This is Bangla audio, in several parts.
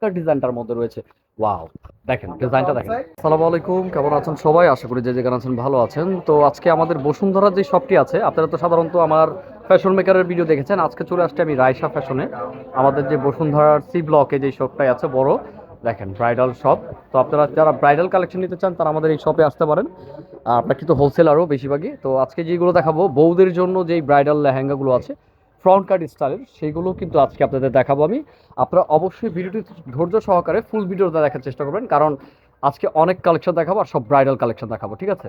চমৎকার ডিজাইনটার মধ্যে রয়েছে। ওয়াও দেখেন ডিজাইনটা দেখেন। আসসালামু আলাইকুম কেমন আছেন সবাই? আশা করি যে যেখানে আছেন ভালো আছেন। তো আজকে আমাদের বসুন্ধরা যে শপটি আছে আপনারা তো সাধারণত আমার ফ্যাশন মেকারের ভিডিও দেখেছেন। আজকে চলে আসছে আমি রায়সা ফ্যাশনে আমাদের যে বসুন্ধরার সি ব্লকে যে শপটাই আছে বড় দেখেন ব্রাইডাল শপ তো আপনারা যারা ব্রাইডাল কালেকশন নিতে চান তারা আমাদের এই শপে আসতে পারেন। আপনার কিন্তু হোলসেলারও বেশিরভাগই। তো আজকে যেগুলো দেখাবো বউদের জন্য যেই ব্রাইডাল লেহেঙ্গাগুলো আছে ফ্রন্ট কাট স্টাইলের সেগুলো কিন্তু আজকে আপনাদের দেখাবো আমি। আপনারা অবশ্যই ভিডিওটি ধৈর্য সহকারে ফুল ভিডিওটা দেখার চেষ্টা করবেন কারণ আজকে অনেক কালেকশন দেখাবো আর সব ব্রাইডাল কালেকশন দেখাবো ঠিক আছে?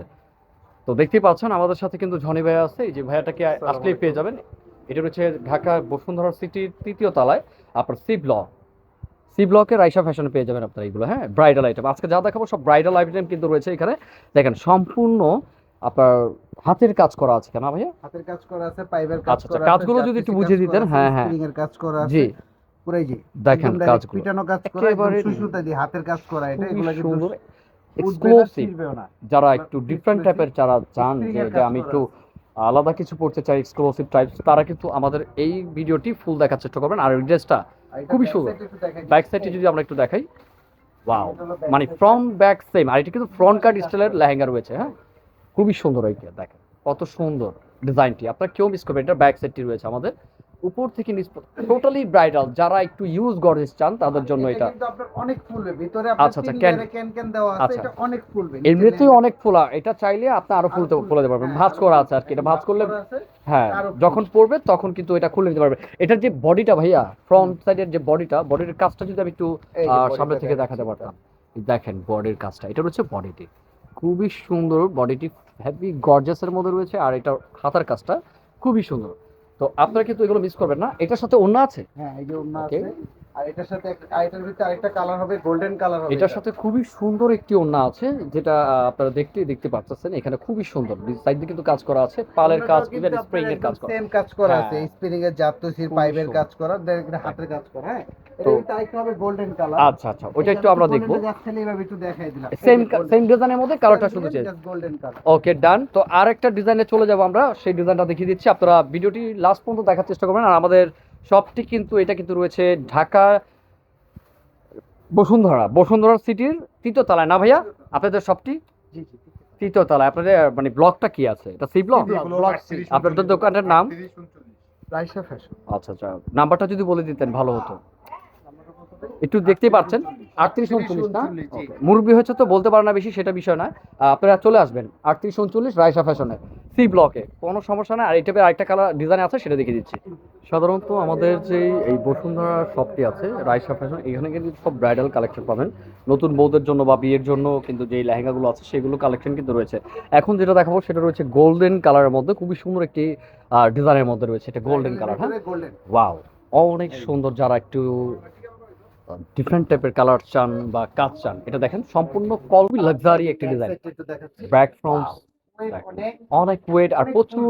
তো দেখতেই পাচ্ছেন আমাদের সাথে কিন্তু জনি ভাইয়া আছে এই যে ভাইয়াটাকে আসলেই পেয়ে যাবেন। এটা হচ্ছে ঢাকা বসুন্ধরা সিটির তৃতীয় তলায় আপনার সি ব্লক সি ব্লকে রাইসা ফ্যাশন পেয়ে যাবেন আপনারা এইগুলো হ্যাঁ? ব্রাইডাল আইটেম আজকে যা দেখাবো সব ব্রাইডাল আইটেম কিন্তু রয়েছে এখানে। দেখেন সম্পূর্ণ আপনার হাতের কাজ করা আছে কেন ভাইয়া? হাতের কাজ করা আছে পাইপের আচ্ছা, কাজ আচ্ছা, করা কাজগুলো যদি একটু বুঝিয়ে দিতেন, হ্যাঁ, হ্যাঁ। এর কাজ করা আছে। জি। পুরাই জি। দেখেন কাজগুলো। পিটানো কাজ করা একেবারে সুসুতা দিয়ে হাতের কাজ করা এটা এগুলো কিন্তু এক্সক্লুসিভ যারা একটু ডিফারেন্ট টাইপের যারা চান যে আমি একটু আলাদা কিছু পড়তে চাই এক্সক্লুসিভ টাইপ তারা কিন্তু আমাদের এই ভিডিওটি ফুল দেখার চেষ্টা করবেন। আর ড্রেসটা খুবই সুন্দর। ব্যাক দিচ্ছি। সাইডে যদি আমরা একটু দেখাই ওয়াও মানে ফ্রন্ট ব্যাক সেম আর এটা কিন্তু ফ্রন্ট কাট স্টাইলের লেহেঙ্গা রয়েছে হ্যাঁ? খুবই সুন্দর এইটা দেখেন। কত সুন্দর ডিজাইনটি। আপনার কেউ মিস করবেন এটা ব্যাক সাইডটি রয়েছে আমাদের। উপর থেকে নিচ টোটালি ব্রাইডাল যারা একটু ইউজ গর্জেস চান তাদের জন্য এটা অনেক ফুলবে ভিতরে আচ্ছা, আচ্ছা, can can দেওয়া আছে আচ্ছা। এটা অনেক ফুলবে এমনিতেই অনেক ফোলা এটা চাইলে আপনি আরও ফুলতে ফুলবে। ফুলে। পারবেন। হ্যাঁ, ভাঁজ করা আছে আর কি এটা ভাঁজ করলে হ্যাঁ যখন পড়বে তখন কিন্তু এটা খুলে নিতে পারবে। এটার যে বডিটা ভাইয়া ফ্রন্ট সাইডের যে বডিটা বডির কাজটা যদি আমি একটু সামনে থেকে দেখাতে পারতাম। দেখেন বডির কাজটা এটা হচ্ছে বডিটি খুবই সুন্দর বডিটি হেভি গর্জাসের মধ্যে রয়েছে আর এটা হাতার কাজটা খুবই সুন্দর। তো আপনারা কিন্তু এগুলো মিস করবেন না। এটার সাথে অন্য আছে? হ্যাঁ এই যে ওন্না আছে। আর এটার সাথে এটার ভিতরে আরেকটা কালার হবে গোল্ডেন কালার হবে এটার সাথে খুবই সুন্দর একটি ওড়না আছে যেটা আপনারা দেখতে দেখতে পাচ্ছেন। এখানে খুবই সুন্দর। সাইড দিয়ে কিন্তু কাজ করা আছে। পালের কাজ ইভেন স্প্রিং এর কাজ করা। same কাজ করা আছে। হ্যাঁ। স্প্রিং এর জাপতসির খুবই পাইপের কাজ করা ডাইরেক্ট হাতের কাজ করা হ্যাঁ। তো- কিন্তু হবে গোল্ডেন কালার আচ্ছা আচ্ছা ওইটা একটু আমরা দেখব। এইভাবে একটু দেখাই দিলাম। সেম সেম ডিজাইনের মধ্যে কালারটা শুধু change golden colour okay done তো আর ডিজাইনে চলে যাব আমরা। সেই ডিজাইনটা দেখিয়ে দিচ্ছি। আপনারা ভিডিওটি লাস্ট পর্যন্ত দেখার চেষ্টা করবেন। আর আমাদের শপটি কিন্তু এটা কিন্তু রয়েছে ঢাকা বসুন্ধরা বসুন্ধরা সিটির তৃতীয় তলায়। না ভাইয়া? আপনাদের শপটি জি জি। তৃতীয় তলায়। আপনাদের মানে ব্লকটা কি আছে? এটা C block block, block C. আপনাদের দোকানের নাম? আচ্ছা আচ্ছা। নাম্বারটা যদি বলে দিতেন ভালো হতো। একটু দেখতেই পাচ্ছেন আটত্রিশ উনচল্লিশ না. মুরব্বী হচ্ছে তো বলতে পারে না বেশি সেটা বিষয় না আপনারা চলে আসবেন আটত্রিশ উনচল্লিশ রায়সা ফ্যাশনে সি ব্লকে। কোনো সমস্যা না আর এই টাইপের আরেকটা কালার ডিজাইন আছে সেটা দেখিয়ে দিচ্ছি। সাধারণত আমাদের যে এই বসুন্ধরা শপটি আছে রায়সা ফ্যাশন এখানে কিন্তু সব ব্রাইডাল কালেকশন পাবেন। নতুন বউদের জন্য বা বিয়ের জন্য কিন্তু যে লেহেঙ্গাগুলো আছে সেগুলো কালেকশন কিন্তু রয়েছে। এখন যেটা দেখাবো সেটা রয়েছে গোল্ডেন কালারের মধ্যে খুবই সুন্দর একটি ডিজাইনের মধ্যে রয়েছে এটা গোল্ডেন কালার হ্যাঁ? ওয়াও অনেক সুন্দর যারা একটু ডিফারেন্ট টাইপের কালার চান বা কাজ চান এটা দেখেন সম্পূর্ণ কলবি লাক্সারি একটা ডিজাইন ব্যাক ফ্রন্ট অনেক ওয়েট আর প্রচুর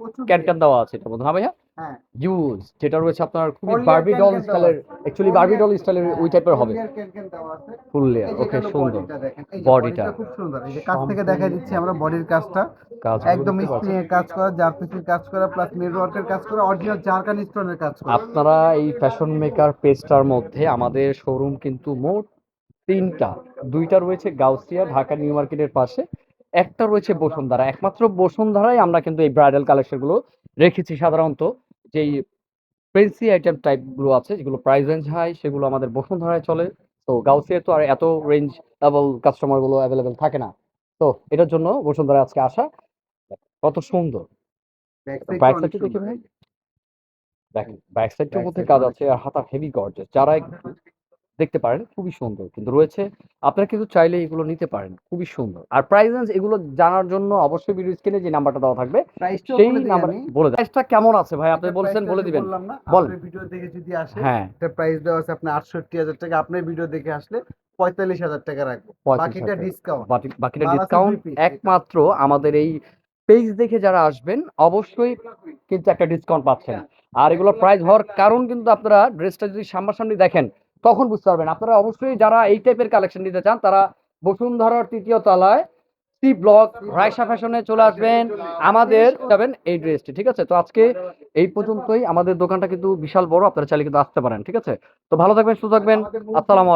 প্রচুর ক্যান দেওয়া আছে এটার মধ্যে না ভাইয়া? হ্যাঁ। ইউজ যেটা রয়েছে আপনার খুবই বার্বি ডল স্টাইলের অ্যাকচুয়ালি বার্বি ডল স্টাইলের ওই টাইপের হবে। ফুল লেয়ার ওকে সুন্দর। bodyটা খুব সুন্দর। এই যে কাছ থেকে দেখা দিচ্ছি আমরা বডির কাজটা। কাজ একদম স্প্রিং এর কাজ করা জারপিসির কাজ করা প্লাস মিরর ওয়ার্কের কাজ করা অরিজিনাল জারকান স্টোনের কাজ করা। আপনারা এই ফ্যাশন মেকার পেজটার মধ্যে আমাদের শোরুম কিন্তু মোট তিনটা দুইটা রয়েছে গাউসিয়া ঢাকা নিউ মার্কেটের পাশে। একটা রয়েছে বসুন্ধরা। একমাত্র বসুন্ধরায় আমরা কিন্তু এই ব্রাইডাল কালেকশনগুলো রেখেছি সাধারণত। যেই প্রেন্সি আইটেম টাইপগুলো আছে যেগুলো প্রাইস রেঞ্জ হাই সেগুলো আমাদের বসুন্ধরায় চলে। তো গাউসিয়ায় তো আর এত রেঞ্জ লেভেল কাস্টমারগুলো অ্যাভেলেবেল থাকে না। তো এটার জন্য বসুন্ধরায় আজকে আসা কত সুন্দর। ব্যাক সাইডটা দেখি ভাই? দেখেন ব্যাক সাইডটার মধ্যে কাজ আছে আর হাতা হেভি গর্জেস যারা দেখতে পারেন খুবই সুন্দর। কিন্তু রয়েছে আপনারা কিন্তু চাইলে এগুলো নিতে পারেন খুবই সুন্দর। আর প্রাইস রেঞ্জ এগুলো জানার জন্য অবশ্যই ভিডিও স্ক্রিনে যে নাম্বারটা দেওয়া থাকবে সেই বলে নাম্বার বলে দেন। প্রাইসটা কেমন আছে ভাই? আপনি বলছেন বলে দিবেন। বলেন। ভিডিও দেখে যদি আসে হ্যাঁ। এটা প্রাইস দেওয়া আছে আটষট্টি হাজার টাকা আপনার ভিডিও দেখে আসলে পঁয়তাল্লিশ হাজার টাকা রাখব। বাকিটা ডিসকাউন্ট বাকিটা ডিসকাউন্ট একমাত্র আমাদের এই পেজ দেখে যারা আসবেন অবশ্যই কিন্তু একটা ডিসকাউন্ট পাচ্ছেন। আর এগুলো প্রাইস হওয়ার কারণ কিন্তু আপনারা ড্রেসটা যদি সামনাসামনি দেখেন তখন বুঝতে পারবেন। আপনারা অবশ্যই যারা এই টাইপের কালেকশন নিতে চান তারা বসুন্ধরার তৃতীয় তলায় সি ব্লক রায়সা ফ্যাশনে চলে আসবেন। আমাদের যাবেন এই ড্রেসটি ঠিক আছে? তো আজকে এই পর্যন্তই। আমাদের দোকানটা কিন্তু বিশাল বড় আপনারা চাইলে কিন্তু আসতে পারেন ঠিক আছে? তো ভালো থাকবেন সুস্থ থাকবেন। আসসালামু